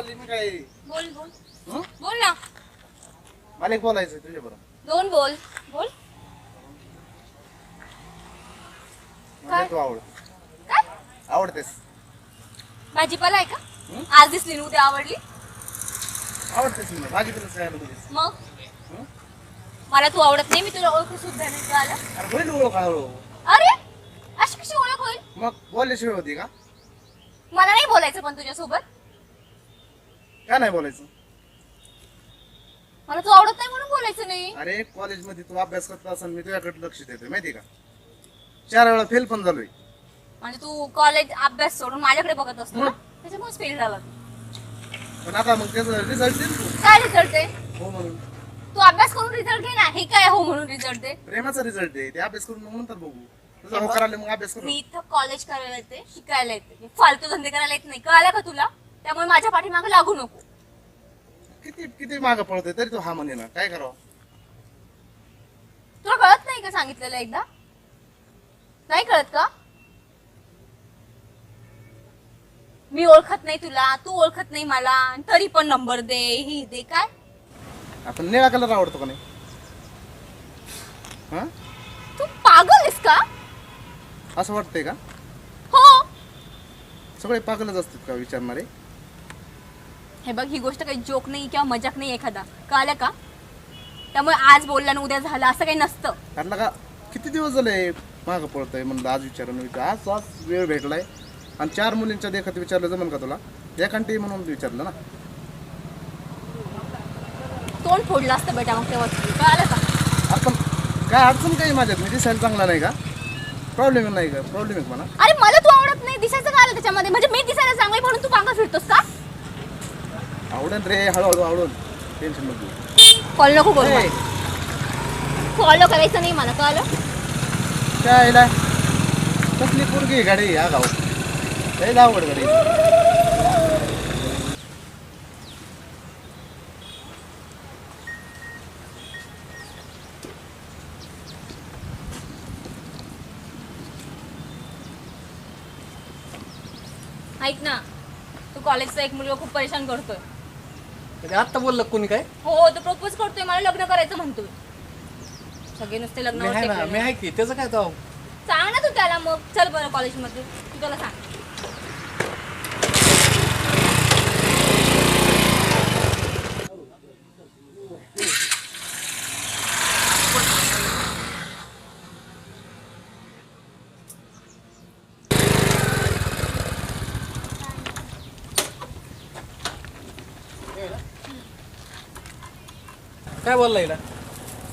चालली मी काय? बोल बोल. हं? बोल ना. मला एक बोलायचं तुझ्या बरोबर दोन बोल बोल. मला तू आवड. काय? आवडतेस. भाजीपाला आहे हं? का आज दिसली ना उद्या आवडली. आवडतेस मला भाजी खायला मग? हं? मला तू आवडत नाही मी तुला ओळखू सुद्धा नाही अरे होईल ओळख हळूहळू. अरे? अशी कशी ओळख होईल? मग बोलल्याशिवाय होती का? मला नाही बोलायचं पण तुझ्यासोबत. का नाही बोलायचं? मला तू आवडत नाही म्हणून बोलायचं नाही. अरे कॉलेजमध्ये तू अभ्यास करत असेल मी तुझ्याकडे लक्ष देतोय माहिती का? चार वेळा फेल पण झालोय. म्हणजे तू कॉलेज अभ्यास सोडून माझ्याकडे बघत असतो ना? त्याच्यामुळेच फेल झाला तू. पण आता मग त्याचा रिझल्ट तू. काय रिझल्ट आहे? हो म्हणून. तू अभ्यास करून रिझल्ट घे ना. हे काय हो म्हणून रिझल्ट दे प्रेमाचा रिझल्ट आहे. ते अभ्यास करून मग नंतर बघू. तुझा होकार आले मग अभ्यास करू. मी इथं कॉलेज करायला येते शिकायला येते. मी फालतू धंदे करायला येत नाही. कळालं का तुला? त्यामुळे माझ्या पाठीमागे लागू नको. किती किती मागं पळतोय? तरी तू हा म्हणे ना. काय करावं? तुला कळत नाही का सांगितलेलं एकदा? नाही कळत का? मी ओळखत नाही तुला. तू ओळखत नाही मला. आणि तरी पण नंबर दे ही दे काय? आपण निळा कलर आवडतो का नाही? हा? तू पागल आहेस का? असं वाटतंय का? हो. सगळे पागलच असतात का विचारणारे? हे बघ ही गोष्ट काही जोक नाही किंवा मजाक नाही एखादा. कळालं का? त्यामुळे आज बोलला ना उद्या झालं असं काही नसतं. कारण का किती दिवस झाले मागं पळतोय म्हणलं आज विचारून विचार आज आज वेळ भेटलाय. आणि चार मुलींच्या देखत विचारलं जमन का तुला? एकांटी म्हणून विचारलं ना. तोंड फोडलं असतं बेटा मग तेव्हा. कळालं का? आपण काय अडचण काही माझ्यात? मी दिसायला चांगला नाही का? प्रॉब्लेम नाही का? प्रॉब्लेम आहे का मला? अरे मला तू आवडत नाही. दिसायचं काय आलं त्याच्यामध्ये? म्हणजे मी दिसायला चांगली म्हणून तू पांगा फिरतोस का आवडेल रे हळूहळू आवडेल टेन्शन नको. कॉल नको करू फॉलो करायचं नाही मला कळलं? काय आयला कसली पोरगी आहे गाडी? या गाव लय आवड गाडी. ऐक ना तू कॉलेजचा एक मुलगा खूप परेशान करतोय. कधी आत्ता बोललं कोणी काय? हो तो प्रपोज करतोय मला लग्न करायचं म्हणतोय. सगळे नुसते लग्न मी आहे ना मी आहे की त्याचं काय तो सांग ना तू त्याला मग. चल बरं कॉलेजमध्ये तू त्याला सांग. काय बोलला हिला?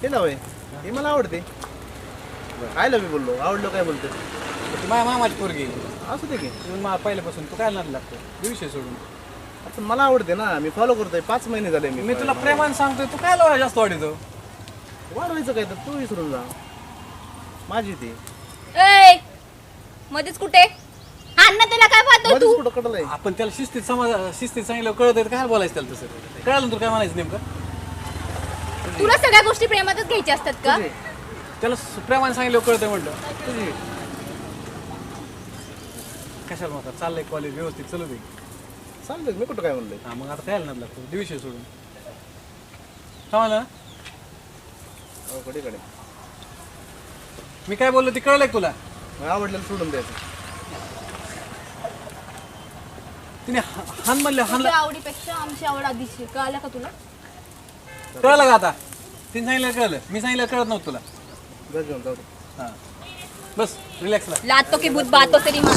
हे ना होय. हे मला आवडते. काय लवी बोललो. आवडलो काय बोलतो ती माझ्या मामाची पोरगी आहे. असू दे की. म्हणून मला पहिल्यापासून तू काय नाद लागतो? विषय सोडून. पण मला आवडते ना. मी फॉलो करतोय. पाच महिने झाले मी मी तुला प्रेमाने सांगतोय तू काय लावा जास्त वाढतो वाढवायचं काय तर तू विसरून जा. माझी ती. ए मध्येच कुठे? अण्णा त्याला काय मध्येच तू? कुठं आपण त्याला शिस्तीत समाज शिस्तीत सांगितलं कळत काय बोलायचं त्याला तसं? कळालं ना तुला काय म्हणायचं नेमकं? तुला सगळ्या गोष्टी प्रेमातच घ्यायच्या असतात का? तुझी. त्याला प्रेमाने सांगितलं कळतंय म्हटलं. तुझी. कशाला म्हणतात? चाललंय कॉलेज व्यवस्थित चलू दे. चाललंय मी कुठं काय म्हणलंय? हा मग आता काय नाद लागतो दे विषय सोडून. समजलं ना हो कडे मी काय बोललो ती कळलंय का तुला? आवडलेलं सोडून द्यायचं. तिने हा- हान म्हणले हान तुझ्या आवडीपेक्षा आमची आवड आधीची कळालं का तुला? कळलं का आता? तिने सांगितलं कळलं. मी सांगितलं कळत नव्हतं तुला. हां. बस रिलॅक्स लातो की भूत बातो तेरी माँ